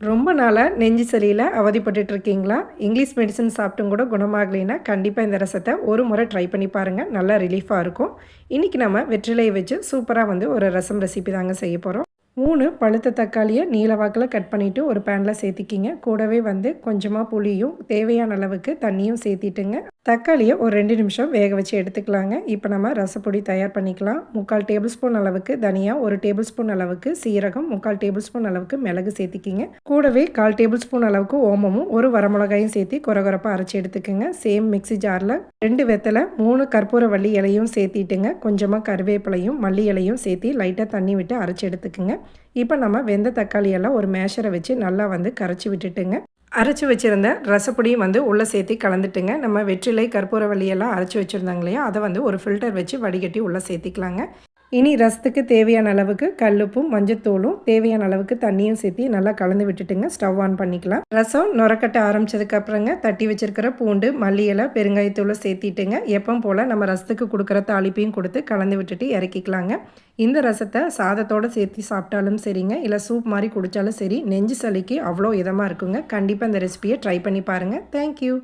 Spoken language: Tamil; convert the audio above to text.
ரொம்ப நாளாக நெஞ்சு சளியில் அவதிப்பட்டு இருக்கீங்களா இங்கிலீஷ் மெடிசன் சாப்பிட்டும் கூட குணமாகலைன்னா கண்டிப்பாக இந்த ரசத்தை ஒரு முறை ட்ரை பண்ணி பாருங்கள் நல்லா ரிலீஃபாக இருக்கும். இன்றைக்கி நம்ம வெற்றிலையை வச்சு சூப்பராக வந்து ஒரு ரசம் ரெசிபி தாங்க செய்ய போகிறோம் மூணு பழுத்த தக்காளியை நீல வாக்கில் கட் பண்ணிவிட்டு ஒரு பேனில் சேர்த்திக்கிங்க. கூடவே வந்து கொஞ்சமாக புளியும் தேவையான அளவுக்கு தண்ணியும் சேர்த்திட்டுங்க. தக்காளியை ஒரு ரெண்டு நிமிஷம் வேக வச்சு எடுத்துக்கலாங்க. இப்போ நம்ம ரசப்பொடி தயார் பண்ணிக்கலாம். முக்கால் டேபிள் ஸ்பூன் அளவுக்கு தனியா ஒரு டேபிள் ஸ்பூன் அளவுக்கு சீரகம் முக்கால் டேபிள் ஸ்பூன் அளவுக்கு மிளகு சேர்த்திக்கிங்க. கூடவே கால் டேபிள் ஸ்பூன் அளவுக்கு ஓமமும் ஒரு வரமிளகாயும் சேர்த்து குறகுறப்பாக அரைச்சி எடுத்துக்கோங்க. சேம் மிக்சி ஜாரில் ரெண்டு வெத்தலை மூணு கற்பூர வள்ளி இலையும் சேர்த்திட்டுங்க. கொஞ்சமாக கருவேப்பிலையும் மல்லி இலையும் சேர்த்து லைட்டாக தண்ணி விட்டு அரைச்சி எடுத்துக்குங்க. இப்போ நம்ம வெந்த தக்காளியெல்லாம் ஒரு மேஷரை வச்சு நல்லா வந்து கரைச்சி விட்டுட்டுங்க. அரைச்சி வச்சுருந்த ரசப்பொடியும் வந்து உள்ளே சேர்த்து கலந்துட்டுங்க. நம்ம வெற்றிலை கற்பூரவள்ளியெல்லாம் அரைச்சி வச்சுருந்தாங்க இல்லையா? அதை வந்து ஒரு ஃபில்டர் வச்சு வடிகட்டி உள்ளே சேர்த்திக்கலாங்க. இனி ரசத்துக்கு தேவையான அளவுக்கு கல்லுப்பும் மஞ்சத்தூளும் தேவையான அளவுக்கு தண்ணியும் சேர்த்து நல்லா கலந்து விட்டுட்டுங்க. ஸ்டவ் ஆன் பண்ணிக்கலாம். ரசம் நுரக்கட்ட ஆரம்பிச்சதுக்கு அப்புறங்க தட்டி வச்சிருக்கிற பூண்டு மல்லி இலை பெருங்காயத்தூளை சேர்த்திட்டுங்க. எப்பவும் போல் நம்ம ரசத்துக்கு கொடுக்குற தாளிப்பையும் கொடுத்து கலந்து விட்டுட்டு இறக்கிக்கலாங்க. இந்த ரசத்தை சாதத்தோடு சேர்த்து சாப்பிட்டாலும் சரிங்க. இல்லை சூப் மாதிரி குடித்தாலும் சரி. நெஞ்சு சளிக்கு அவ்வளோ இதமாக இருக்குங்க. கண்டிப்பாக இந்த ரெசிபியை ட்ரை பண்ணி பாருங்கள் தேங்க்யூ